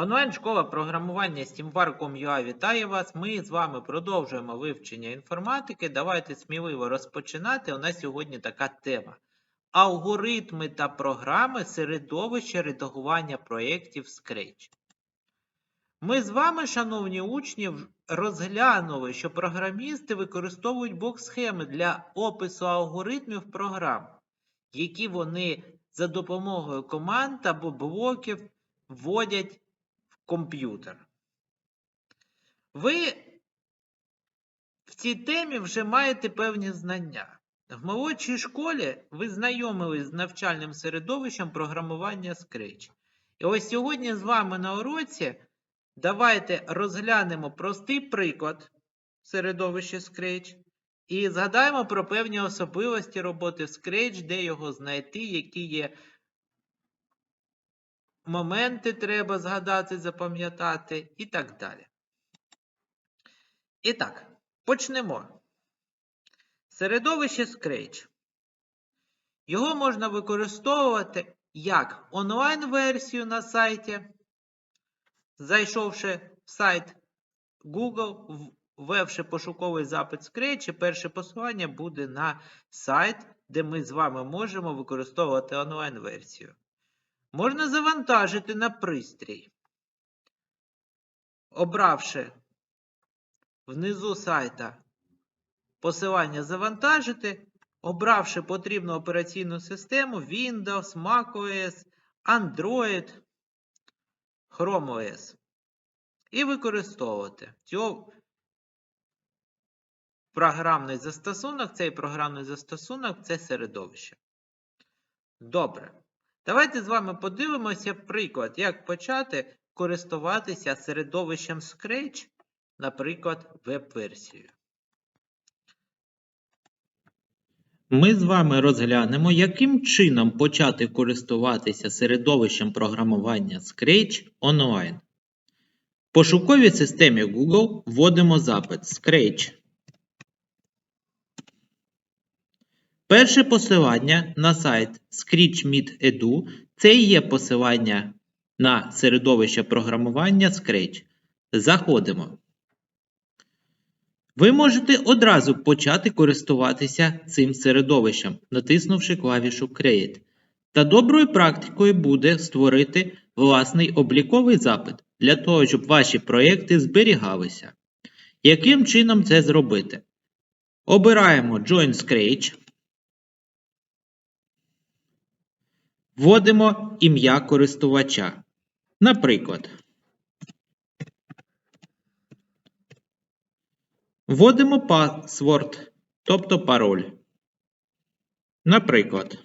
Онлайн-школа програмування Steamvar.com.ua вітає вас. Ми з вами продовжуємо вивчення інформатики. Давайте сміливо розпочинати. У нас сьогодні така тема. Алгоритми та програми середовища редагування проєктів Scratch. Ми з вами, шановні учні, розглянули, що програмісти використовують блок-схеми для опису алгоритмів програм, які вони за допомогою команд або блоків вводять комп'ютер. Ви в цій темі вже маєте певні знання. В молодшій школі ви знайомились з навчальним середовищем програмування Scratch. І ось сьогодні з вами на уроці давайте розглянемо простий приклад середовища Scratch і згадаємо про певні особливості роботи в Scratch, де його знайти, які є моменти треба згадати, запам'ятати і так далі. І так, почнемо. Середовище Scratch. Його можна використовувати як онлайн-версію на сайті, зайшовши в сайт Google, ввевши пошуковий запит Scratch, і перше посилання буде на сайт, де ми з вами можемо використовувати онлайн-версію. Можна завантажити на пристрій, обравши внизу сайта посилання завантажити, обравши потрібну операційну систему Windows, macOS, Android, Chrome OS. І використовувати. Цього програмний застосунок, цей програмний застосунок це середовище. Добре. Давайте з вами подивимося приклад, як почати користуватися середовищем Scratch, наприклад, веб-версією. Ми з вами розглянемо, яким чином почати користуватися середовищем програмування Scratch онлайн. В пошуковій системі Google вводимо запит Scratch. Перше посилання на сайт ScratchMeet.edu це і є посилання на середовище програмування Scratch. Заходимо. Ви можете одразу почати користуватися цим середовищем, натиснувши клавішу Create. Та доброю практикою буде створити власний обліковий запит для того, щоб ваші проєкти зберігалися. Яким чином це зробити? Обираємо Join Scratch. Вводимо ім'я користувача. Наприклад, вводимо password, тобто пароль. Наприклад,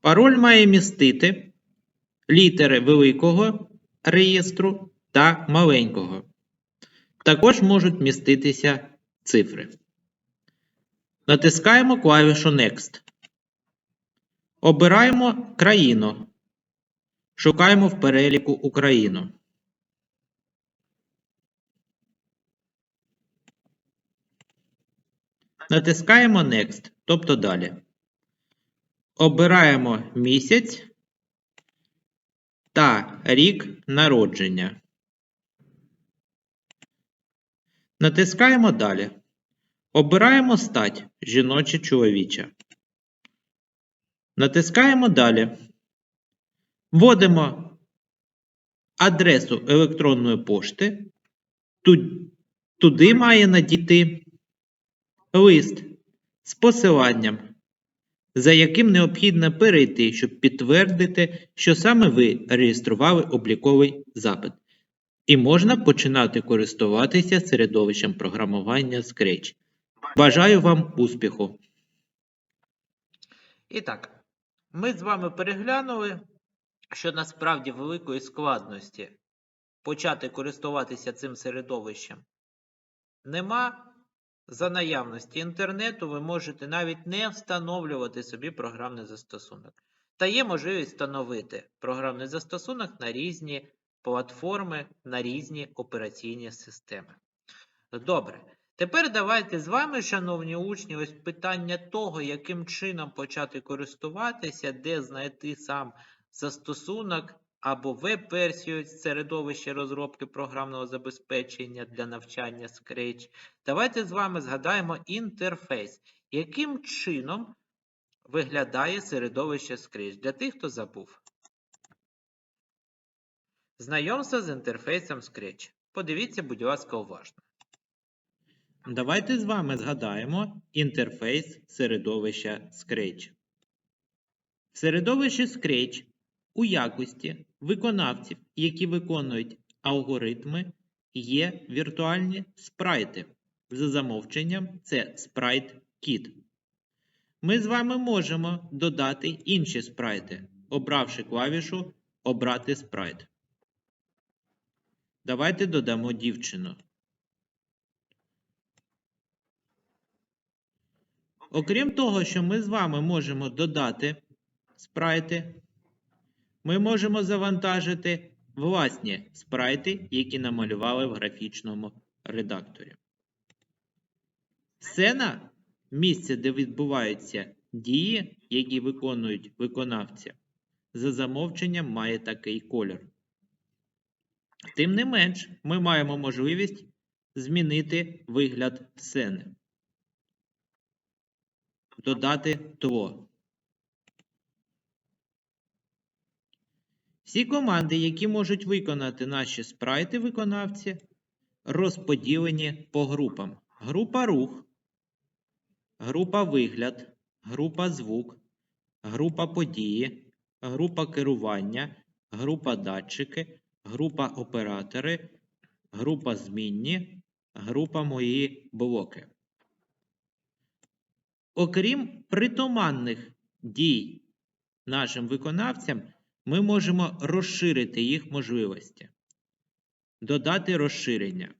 пароль має містити літери великого реєстру та маленького. Також можуть міститися цифри. Натискаємо клавішу Next. Обираємо країну. Шукаємо в переліку Україну. Натискаємо Next, тобто далі. Обираємо місяць та рік народження. Натискаємо далі. Обираємо стать жіноча чоловіча. Натискаємо далі. Вводимо адресу електронної пошти. Туди має надійти лист з посиланням, за яким необхідно перейти, щоб підтвердити, що саме ви реєстрували обліковий запит. І можна починати користуватися середовищем програмування Scratch. Бажаю вам успіху! І так, ми з вами переглянули, що насправді великої складності почати користуватися цим середовищем нема. За наявності інтернету ви можете навіть не встановлювати собі програмний застосунок. Та є можливість встановити програмний застосунок на різні платформи, на різні операційні системи. Добре. Тепер давайте з вами, шановні учні, ось питання того, яким чином почати користуватися, де знайти сам застосунок або веб-версію середовища розробки програмного забезпечення для навчання Scratch. Давайте з вами згадаємо інтерфейс. Яким чином виглядає середовище Scratch? Для тих, хто забув. Знайомство з інтерфейсом Scratch. Подивіться, будь ласка, уважно. Давайте з вами згадаємо інтерфейс середовища Scratch. В середовищі Scratch у якості виконавців, які виконують алгоритми, є віртуальні спрайти. За замовченням це Sprite Kit. Ми з вами можемо додати інші спрайти, обравши клавішу Обрати спрайт. Давайте додамо дівчину. Окрім того, що ми з вами можемо додати спрайти, ми можемо завантажити власні спрайти, які намалювали в графічному редакторі. Сцена місце, де відбуваються дії, які виконують виконавці, за замовченням має такий колір. Тим не менш, ми маємо можливість змінити вигляд сцени. Додати ТВО. Всі команди, які можуть виконати наші спрайти виконавці, розподілені по групам. Група рух, група вигляд, група звук, група події, група керування, група датчики, група оператори, група змінні, група мої блоки. Окрім притаманних дій нашим виконавцям, ми можемо розширити їх можливості, додати розширення.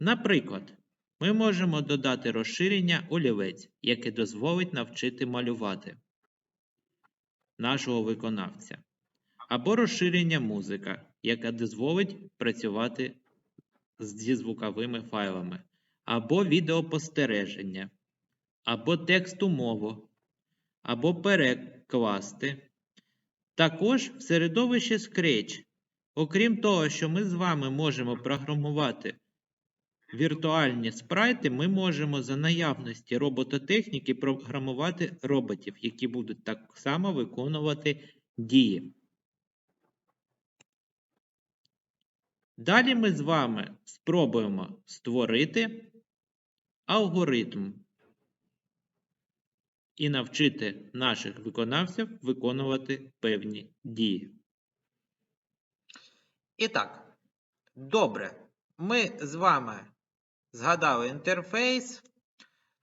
Наприклад, ми можемо додати розширення олівець, яке дозволить навчити малювати нашого виконавця, або розширення музика, яке дозволить працювати зі звуковими файлами, або відеопостереження, або тексту мову, або перекласти. Також в середовищі Scratch, окрім того, що ми з вами можемо програмувати віртуальні спрайти, ми можемо за наявності робототехніки програмувати роботів, які будуть так само виконувати дії. Далі ми з вами спробуємо створити алгоритм і навчити наших виконавців виконувати певні дії. І так, добре, ми з вами згадали інтерфейс.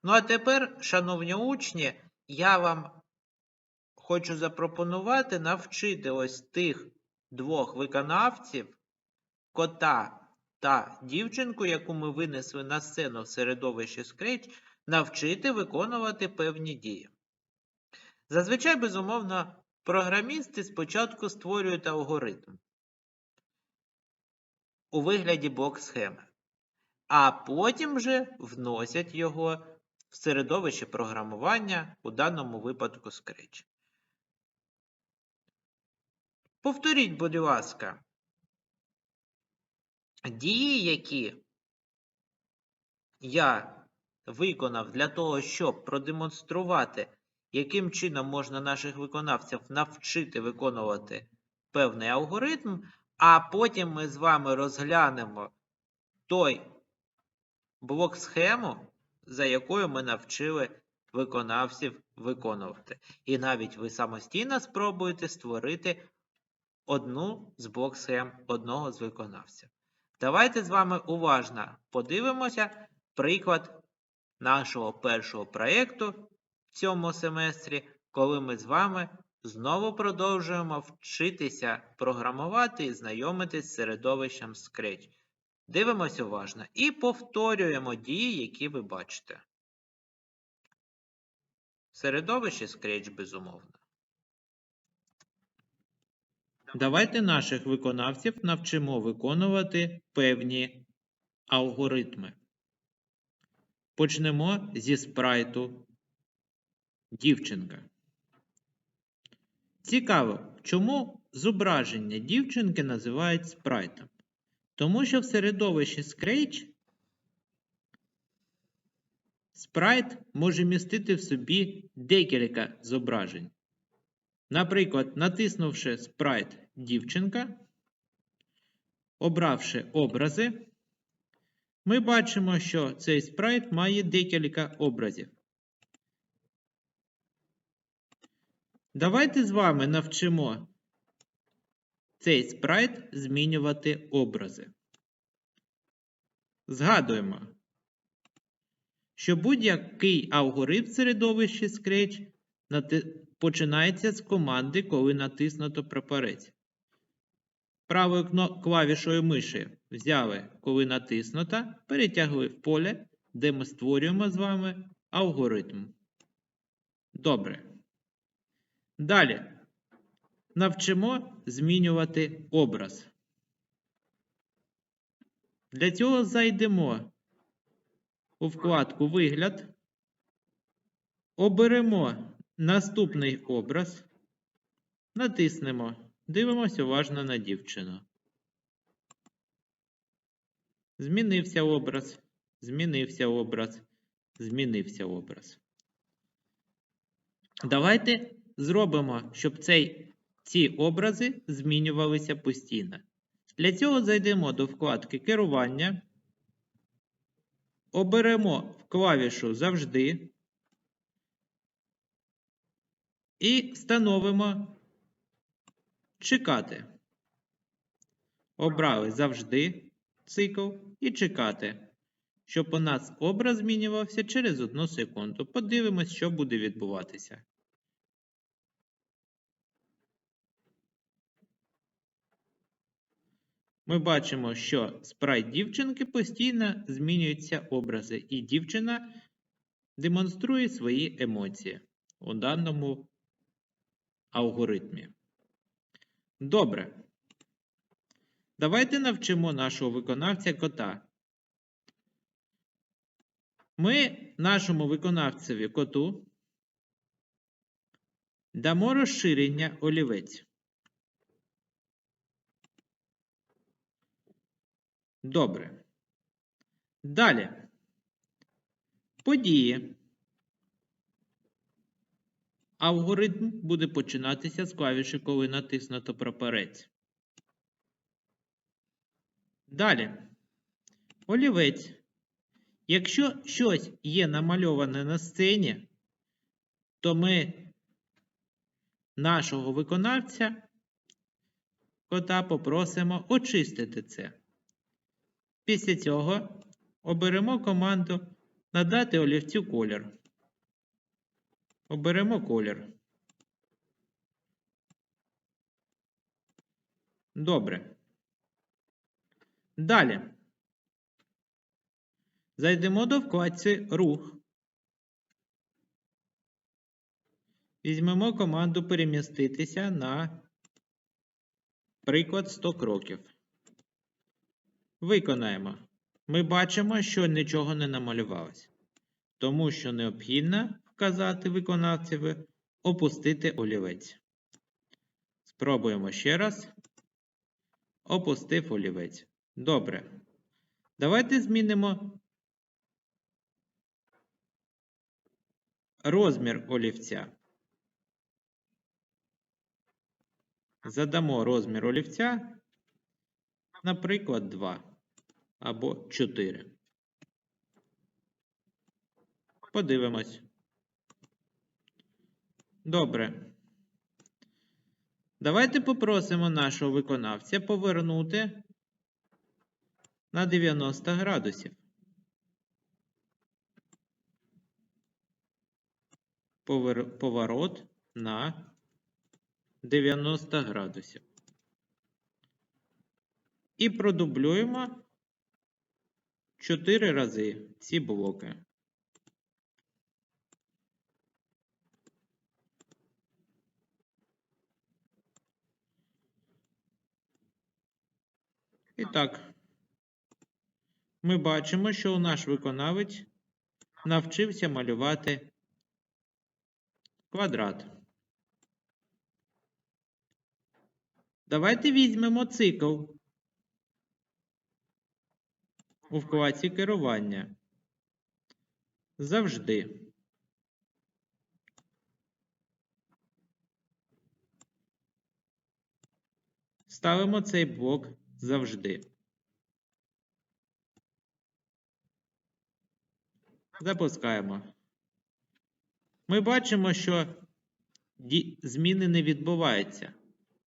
Ну а тепер, шановні учні, я вам хочу запропонувати навчити ось тих двох виконавців, кота та дівчинку, яку ми винесли на сцену в середовищі Scratch, навчити виконувати певні дії. Зазвичай, безумовно, програмісти спочатку створюють алгоритм у вигляді блок-схеми, а потім вже вносять його в середовище програмування, у даному випадку Scratch. Повторіть, будь ласка, дії, які я виконав для того, щоб продемонструвати, яким чином можна наших виконавців навчити виконувати певний алгоритм, а потім ми з вами розглянемо той блок схему, за якою ми навчили виконавців виконувати. І навіть ви самостійно спробуєте створити одну з блок схем одного з виконавців. Давайте з вами уважно подивимося приклад нашого першого проєкту в цьому семестрі, коли ми з вами знову продовжуємо вчитися програмувати і знайомитись з середовищем Scratch. Дивимося уважно і повторюємо дії, які ви бачите. Середовище Scratch, безумовно. Давайте наших виконавців навчимо виконувати певні алгоритми. Почнемо зі спрайту дівчинка. Цікаво, чому зображення дівчинки називають спрайтом? Тому що в середовищі Scratch спрайт може містити в собі декілька зображень. Наприклад, натиснувши спрайт дівчинка, обравши образи, ми бачимо, що цей спрайт має декілька образів. Давайте з вами навчимо цей спрайт змінювати образи. Згадуємо, що будь-який алгоритм середовищі Scratch починається з команди, коли натиснуто прапорець. Правою клавішою миші взяли, коли натиснуто, перетягли в поле, де ми створюємо з вами алгоритм. Добре. Далі навчимо змінювати образ. Для цього зайдемо у вкладку Вигляд, оберемо наступний образ, натиснемо, дивимося уважно на дівчину. Змінився образ, змінився образ, змінився образ. Давайте зробимо, щоб цей, ці образи змінювалися постійно. Для цього зайдемо до вкладки Керування, оберемо клавішу Завжди і встановимо Чекати. Обрали завжди цикл і чекати, щоб у нас образ змінювався через одну секунду. Подивимось, що буде відбуватися. Ми бачимо, що спрайт дівчинки постійно змінюються образи, і дівчина демонструє свої емоції у даному алгоритмі. Добре. Давайте навчимо нашого виконавця кота. Ми нашому виконавцеві коту дамо розширення олівець. Добре. Далі. Події. Алгоритм буде починатися з клавіші, коли натиснуто прапорець. Далі. Олівець. Якщо щось є намальоване на сцені, то ми нашого виконавця кота попросимо очистити це. Після цього оберемо команду Надати олівцю колір. Оберемо колір. Добре. Далі. Зайдемо до вкладці Рух. Візьмемо команду переміститися на приклад 100 кроків. Виконаємо. Ми бачимо, що нічого не намалювалося. Тому що необхідно вказати виконавцеві опустити олівець. Спробуємо ще раз. Опустив олівець. Добре. Давайте змінимо розмір олівця. Задамо розмір олівця, наприклад, 2 або 4. Подивимось. Добре. Давайте попросимо нашого виконавця повернути на 90 градусів. Поворот на 90 градусів. І продублюємо 4 рази ці блоки. І так, ми бачимо, що наш виконавець навчився малювати квадрат. Давайте візьмемо цикл у вкладці керування. Завжди. Ставимо цей блок завжди. Запускаємо. Ми бачимо, що зміни не відбуваються.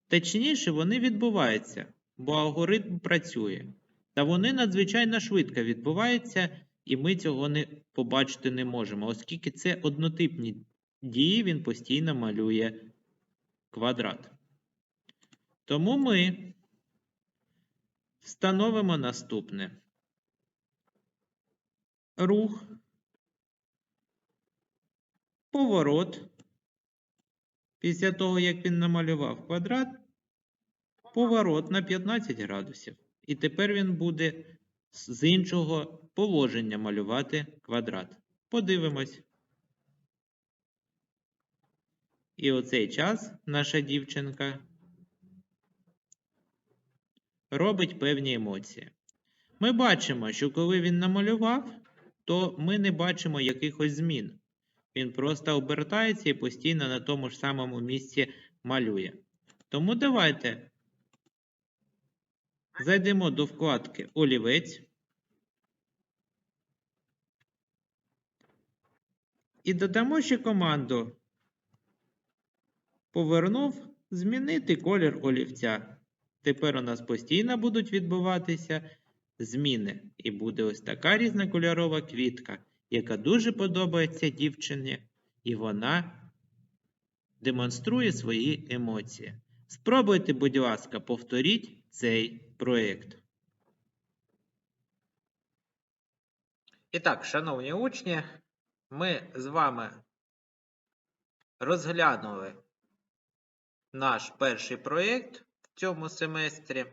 Точніше, вони відбуваються, бо алгоритм працює. Та вони надзвичайно швидко відбуваються, і ми цього не побачити не можемо, оскільки це однотипні дії, він постійно малює квадрат. Тому ми встановимо наступне. Рух, поворот. Після того, як він намалював квадрат, поворот на 15 градусів. І тепер він буде з іншого положення малювати квадрат. Подивимось. І оцей час наша дівчинка робить певні емоції. Ми бачимо, що коли він намалював, то ми не бачимо якихось змін. Він просто обертається і постійно на тому ж самому місці малює. Тому давайте зайдемо до вкладки Олівець і додамо ще команду Повернув змінити колір олівця. Тепер у нас постійно будуть відбуватися зміни. І буде ось така різнокольорова квітка, яка дуже подобається дівчині, і вона демонструє свої емоції. Спробуйте, будь ласка, повторіть цей проєкт. І так, шановні учні, ми з вами розглянули наш перший проєкт в цьому семестрі.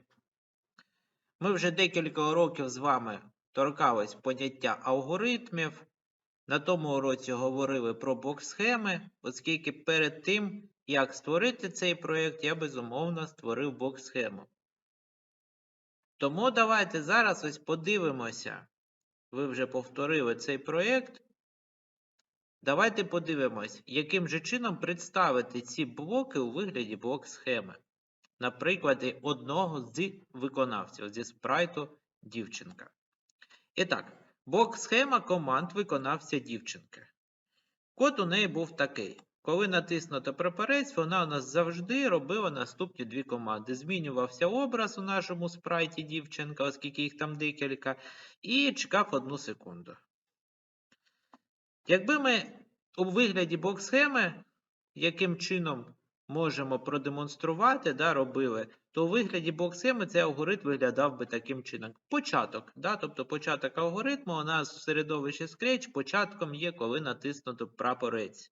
Ми вже декілька років з вами торкались поняття алгоритмів. На тому уроці говорили про блок-схеми, оскільки перед тим, як створити цей проєкт, я безумовно створив блок-схему. Тому давайте зараз ось подивимося. Ви вже повторили цей проєкт. Давайте подивимось, яким же чином представити ці блоки у вигляді блок-схеми. На прикладі одного з виконавців зі спрайту дівчинка. І так, блок-схема команд виконавця дівчинки. Код у неї був такий. Коли натиснуто прапорець, вона у нас завжди робила наступні дві команди. Змінювався образ у нашому спрайті дівчинка, оскільки їх там декілька, і чекав одну секунду. Якби ми у вигляді блок-схеми, яким чином можемо продемонструвати, да, робили, то у вигляді блок-схеми цей алгоритм виглядав би таким чином. Початок. Да, Тобто початок алгоритму у нас в середовищі Scratch початком є, коли натиснуто прапорець.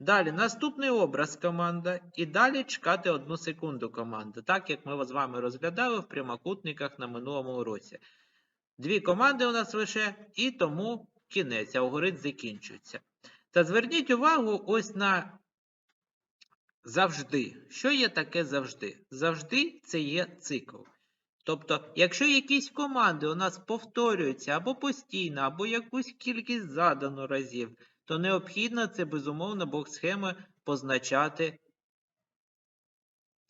Далі наступний образ команда. І далі чекати одну секунду команда, так як ми з вами розглядали в прямокутниках на минулому уроці. Дві команди у нас лише, і тому кінець, алгоритм закінчується. Та зверніть увагу ось на завжди. Що є таке завжди? Завжди це є цикл. Тобто, якщо якісь команди у нас повторюються або постійно, або якусь кількість задано разів, то необхідно це безумовно блок-схеми позначати,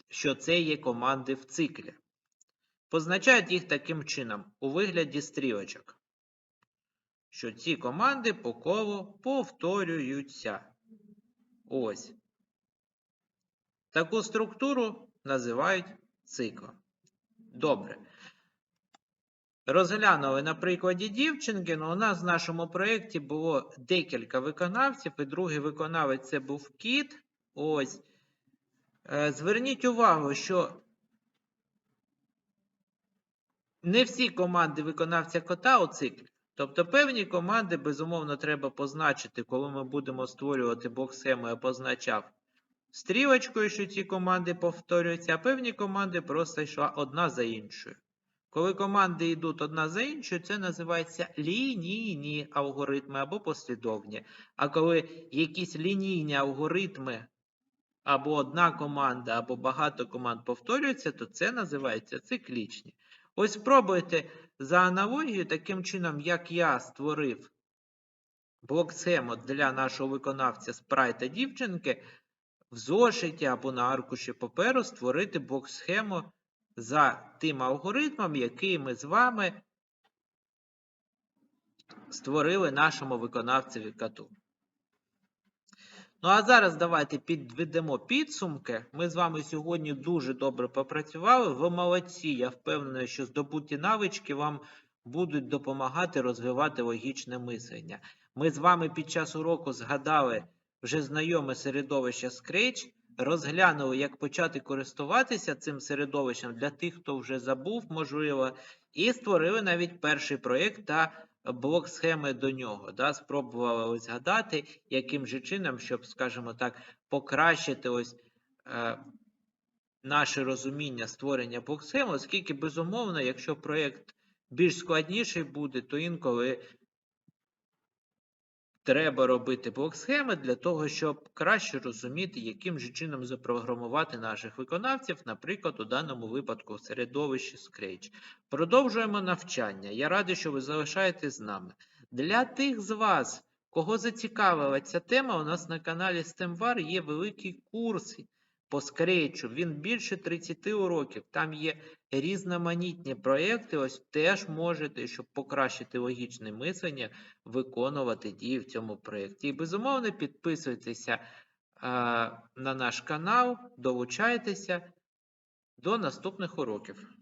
що це є команди в циклі. Позначають їх таким чином у вигляді стрілочок що ці команди по колу повторюються. Ось. Таку структуру називають циклом. Добре. Розглянули на прикладі дівчинки, ну у нас в нашому проєкті було декілька виконавців, і другий виконавець це був кіт. Ось. Е, Зверніть увагу, що не всі команди виконавця кота у циклі. Тобто певні команди, безумовно, треба позначити, коли ми будемо створювати блок-схему, я позначав стрілочкою, що ці команди повторюються, а певні команди просто йшла одна за іншою. Коли команди йдуть одна за іншою, це називається лінійні алгоритми або послідовні. А коли якісь лінійні алгоритми або одна команда, або багато команд повторюються, то це називається циклічні. Ось спробуйте за аналогією, таким чином, як я створив блок-схему для нашого виконавця спрайта дівчинки, в зошиті або на аркуші паперу створити блок-схему за тим алгоритмом, який ми з вами створили нашому виконавцеві коту. Ну, а зараз давайте підведемо підсумки. Ми з вами сьогодні дуже добре попрацювали. Ви молодці. Я впевнений, що здобуті навички вам будуть допомагати розвивати логічне мислення. Ми з вами під час уроку згадали вже знайоме середовище Scratch, розглянули, як почати користуватися цим середовищем для тих, хто вже забув, можливо, і створили навіть перший проєкт та блок схеми до нього. Да? Спробували ось згадати, яким же чином, щоб, скажімо так, покращити ось е, наше розуміння створення блок схеми, оскільки, безумовно, якщо проєкт більш складніший буде, то інколи треба робити блок-схеми для того, щоб краще розуміти, яким же чином запрограмувати наших виконавців, наприклад, у даному випадку в середовищі Scratch. Продовжуємо навчання. Я радий, що ви залишаєтесь з нами. Для тих з вас, кого зацікавила ця тема, у нас на каналі STEMVAR є великий курс по Scratch. Він більше 30 уроків. Там є різноманітні проекти. Ось теж можете, щоб покращити логічне мислення, виконувати дії в цьому проєкті. І безумовно, підписуйтеся на наш канал, долучайтеся до наступних уроків.